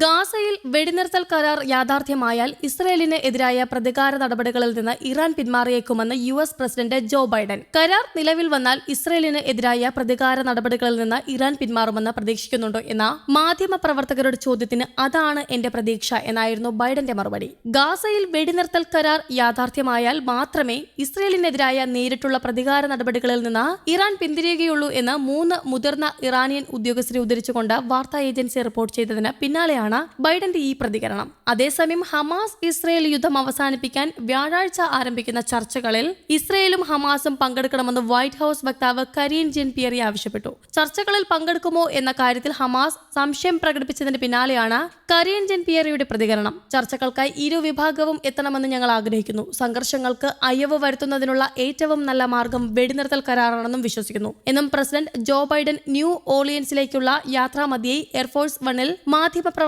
ഗാസയിൽ വെടിനിർത്തൽ കരാർ യാഥാർത്ഥ്യമായാൽ ഇസ്രയേലിന് എതിരായ പ്രതികാര നടപടികളിൽ നിന്ന് Iran പിന്മാറിയേക്കുമെന്ന് U S president Joe Biden. കരാർ നിലവിൽ വന്നാൽ ഇസ്രയേലിന് എതിരായ പ്രതികാര നടപടികളിൽ നിന്ന് ഇറാൻ പിന്മാറുമെന്ന് പ്രതീക്ഷിക്കുന്നുണ്ടോ എന്ന മാധ്യമ പ്രവർത്തകരുടെ ചോദ്യത്തിന് അതാണ് എന്റെ പ്രതീക്ഷ എന്നായിരുന്നു ബൈഡന്റെ മറുപടി. ഗാസയിൽ വെടിനിർത്തൽ കരാർ യാഥാർത്ഥ്യമായാൽ മാത്രമേ ഇസ്രയേലിനെതിരായ നേരിട്ടുള്ള പ്രതികാര നടപടികളിൽ നിന്ന് ഇറാൻ പിന്തിരിയുകയുള്ളൂ എന്ന് മൂന്ന് മുതിർന്ന ഇറാനിയൻ ഉദ്യോഗസ്ഥരെ ഉദ്ധരിച്ചുകൊണ്ട് വാർത്താ ഏജൻസി റിപ്പോർട്ട് ചെയ്തതിന് പിന്നാലെയാണ് ബൈഡന്റെ ഈ പ്രതികരണം. അതേസമയം ഹമാസ് ഇസ്രയേൽ യുദ്ധം അവസാനിപ്പിക്കാൻ വ്യാഴാഴ്ച ആരംഭിക്കുന്ന ചർച്ചകളിൽ ഇസ്രയേലും ഹമാസും പങ്കെടുക്കണമെന്ന് വൈറ്റ് ഹൌസ് വക്താവ് കരീൻ ജെൻ പിയറി ആവശ്യപ്പെട്ടു. ചർച്ചകളിൽ പങ്കെടുക്കുമോ എന്ന കാര്യത്തിൽ ഹമാസ് സംശയം പ്രകടിപ്പിച്ചതിന് പിന്നാലെയാണ് കരീൻ ജെൻ പിയറിയുടെ പ്രതികരണം. ചർച്ചകൾക്കായി ഇരു വിഭാഗവും എത്തണമെന്ന് ഞങ്ങൾ ആഗ്രഹിക്കുന്നു. സംഘർഷങ്ങൾക്ക് അയവ് വരുത്തുന്നതിനുള്ള ഏറ്റവും നല്ല മാർഗം വെടിനിർത്തൽ കരാറാണെന്നും വിശ്വസിക്കുന്നു. എന്നും പ്രസിഡന്റ് ജോ ബൈഡൻ ന്യൂ ഓളിയൻസിലേക്കുള്ള യാത്രാമധ്യേ എയർഫോഴ്സ് വണ്ണിൽ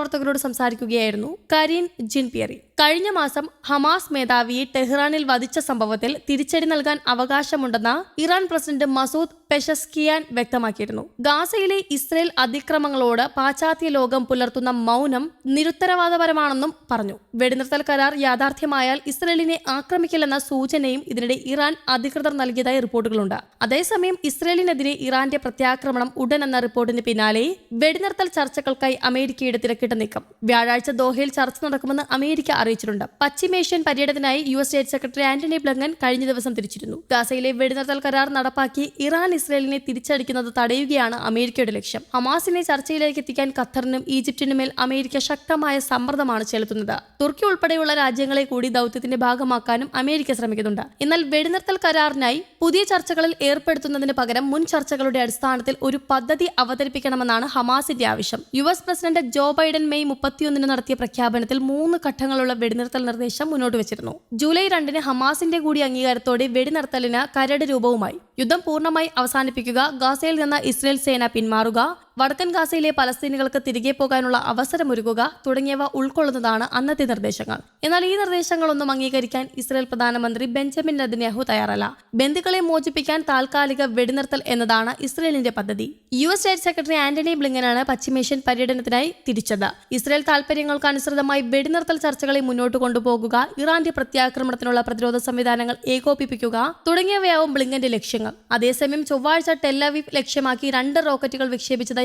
മാധ്യമപ്രവർത്തകരോട് സംസാരിക്കുകയായിരുന്നു കരീൻ ജിൻ പിയറി കഴിഞ്ഞ മാസം ഹമാസ് മേധാവിയെ ടെഹ്റാനിൽ വധിച്ച സംഭവത്തിൽ തിരിച്ചടി നൽകാൻ അവകാശമുണ്ടെന്ന് ഇറാൻ പ്രസിഡന്റ് മസൂദ് പെഷസ്കിയാൻ വ്യക്തമാക്കിയിരുന്നു. ഗാസയിലെ ഇസ്രയേൽ അതിക്രമങ്ങളോട് പാശ്ചാത്യ ലോകം പുലർത്തുന്ന മൗനം നിരുത്തരവാദപരമാണെന്നും പറഞ്ഞു. വെടിനിർത്തൽ കരാർ യാഥാർത്ഥ്യമായാൽ ഇസ്രയേലിനെ ആക്രമിക്കില്ലെന്ന സൂചനയും ഇതിനിടെ ഇറാൻ അധികൃതർ നൽകിയതായി റിപ്പോർട്ടുകളുണ്ട്. അതേസമയം ഇസ്രയേലിനെതിരെ ഇറാന്റെ പ്രത്യാക്രമണം ഉടൻ എന്ന റിപ്പോർട്ടിന് പിന്നാലെ വെടിനിർത്തൽ ചർച്ചകൾക്കായി അമേരിക്കയുടെ തിരക്കിട്ട നീക്കം. വ്യാഴാഴ്ച ദോഹയിൽ ചർച്ച നടക്കുമെന്ന് അമേരിക്ക അറിയിച്ചിട്ടുണ്ട്. പശ്ചിമേഷ്യൻ പര്യടനത്തിനായി U S state secretary Antony Blinken കഴിഞ്ഞ ദിവസം തിരിച്ചിരുന്നു. ഗാസയിലെ വെടിനിർത്തൽ കരാർ നടപ്പാക്കി ഇറാൻ ഇസ്രയേലിനെ തിരിച്ചടിക്കുന്നത് തടയുകയാണ് അമേരിക്കയുടെ ലക്ഷ്യം. ഹമാസിനെ ചർച്ചയിലേക്ക് എത്തിക്കാൻ ഖത്തറിനും ഈജിപ്തിനും മേൽ അമേരിക്ക ശക്തമായ സമ്മർദ്ദമാണ് ചെലുത്തുന്നത്. തുർക്കി ഉൾപ്പെടെയുള്ള രാജ്യങ്ങളെ കൂടി ദൌത്യത്തിന്റെ ഭാഗമാക്കാനും അമേരിക്ക ശ്രമിക്കുന്നുണ്ട്. എന്നാൽ വെടിനിർത്തൽ കരാറിനായി പുതിയ ചർച്ചകളിൽ ഏർപ്പെടുത്തുന്നതിന് പകരം മുൻ ചർച്ചകളുടെ അടിസ്ഥാനത്തിൽ ഒരു പദ്ധതി അവതരിപ്പിക്കണമെന്നാണ് ഹമാസിന്റെ ആവശ്യം. U S president Joe Biden May മുപ്പത്തിയൊന്നിന് നടത്തിയ പ്രഖ്യാപനത്തിൽ മൂന്ന് ഘട്ടങ്ങളുള്ള വെടിനിർത്തൽ നിർദ്ദേശം മുന്നോട്ട് വെച്ചിരുന്നു. ജൂലൈ രണ്ടിന് ഹമാസിന്റെ കൂടി അംഗീകാരത്തോടെ വെടിനിർത്തലിന് കരട് രൂപവുമായി. യുദ്ധം പൂർണമായി അവസാനിപ്പിക്കുക ഗാസയിൽ നിന്ന് ഇസ്രയേൽ സേന പിന്മാറുക വടക്കൻ ഗാസയിലെ പലസ്തീനികൾക്ക് തിരികെ പോകാനുള്ള അവസരമൊരുക്കുക തുടങ്ങിയവ ഉൾക്കൊള്ളുന്നതാണ് അന്നത്തെ നിർദ്ദേശങ്ങൾ. എന്നാൽ ഈ നിർദ്ദേശങ്ങളൊന്നും അംഗീകരിക്കാൻ ഇസ്രായേൽ പ്രധാനമന്ത്രി ബെഞ്ചമിൻ നദിനെഹു തയ്യാറല്ല. ബന്ധുക്കളെ മോചിപ്പിക്കാൻ താൽക്കാലിക വെടിനിർത്തൽ എന്നതാണ് ഇസ്രയേലിന്റെ പദ്ധതി. U S state secretary Antony ബ്ലിങ്കനാണ് പശ്ചിമേഷ്യൻ പര്യടനത്തിനായി തിരിച്ചത്. ഇസ്രയേൽ താൽപര്യങ്ങൾക്ക് അനുസൃതമായി വെടിനിർത്തൽ ചർച്ചകളെ മുന്നോട്ട് കൊണ്ടുപോകുക ഇറാന്റെ പ്രത്യാക്രമണത്തിനുള്ള പ്രതിരോധ സംവിധാനങ്ങൾ ഏകോപിപ്പിക്കുക തുടങ്ങിയവയാവും ബ്ലിങ്കന്റെ ലക്ഷ്യങ്ങൾ. അതേസമയം ചൊവ്വാഴ്ച ടെല്ലവീവ് ലക്ഷ്യമാക്കി രണ്ട് റോക്കറ്റുകൾ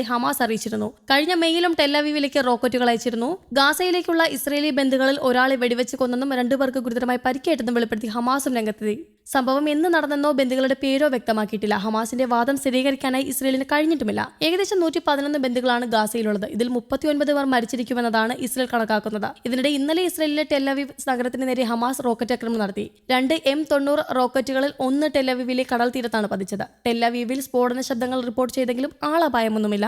വിക്ഷേപിച്ചതായി ഹമാസ് അറിയിച്ചിരുന്നു. കഴിഞ്ഞ മെയിലും ടെല്ലവീവിലേക്ക് റോക്കറ്റുകൾ അയച്ചിരുന്നു. ഗാസയിലേക്കുള്ള ഇസ്രയേലി ബന്ധുക്കളിൽ ഒരാളെ വെടിവെച്ച് കൊന്നെന്നും രണ്ടുപേർക്ക് ഗുരുതരമായി പരിക്കേറ്റെന്നും വെളിപ്പെടുത്തി ഹമാസും രംഗത്തെത്തി. സംഭവം എന്ന് നടന്നെന്നോ ബന്ധുക്കളുടെ പേരോ വ്യക്തമാക്കിയിട്ടില്ല. ഹമാസിന്റെ വാദം സ്ഥിരീകരിക്കാനായി ഇസ്രയേലിന് കഴിഞ്ഞിട്ടുമില്ല. ഏകദേശം നൂറ്റി പതിനൊന്ന് ബന്ധുക്കളാണ് ഗാസയിലുള്ളത്. ഇതിൽ മുപ്പത്തിയൊൻപത് പേർ മരിച്ചിരിക്കുമെന്നതാണ് ഇസ്രയേൽ കണക്കാക്കുന്നത്. ഇതിനിടെ ഇന്നലെ ഇസ്രയേലിലെ ടെല്ലവീവ് നഗരത്തിന് നേരെ ഹമാസ് റോക്കറ്റ് ആക്രമണം നടത്തി. രണ്ട് എം തൊണ്ണൂറ് റോക്കറ്റുകളിൽ ഒന്ന് ടെല്ലവീവിലെ കടൽ തീരത്താണ് പതിച്ചത്. ടെല്ലവീവിൽ സ്ഫോടന ശബ്ദങ്ങൾ റിപ്പോർട്ട് ചെയ്തെങ്കിലും ആളപായമൊന്നുമില്ല.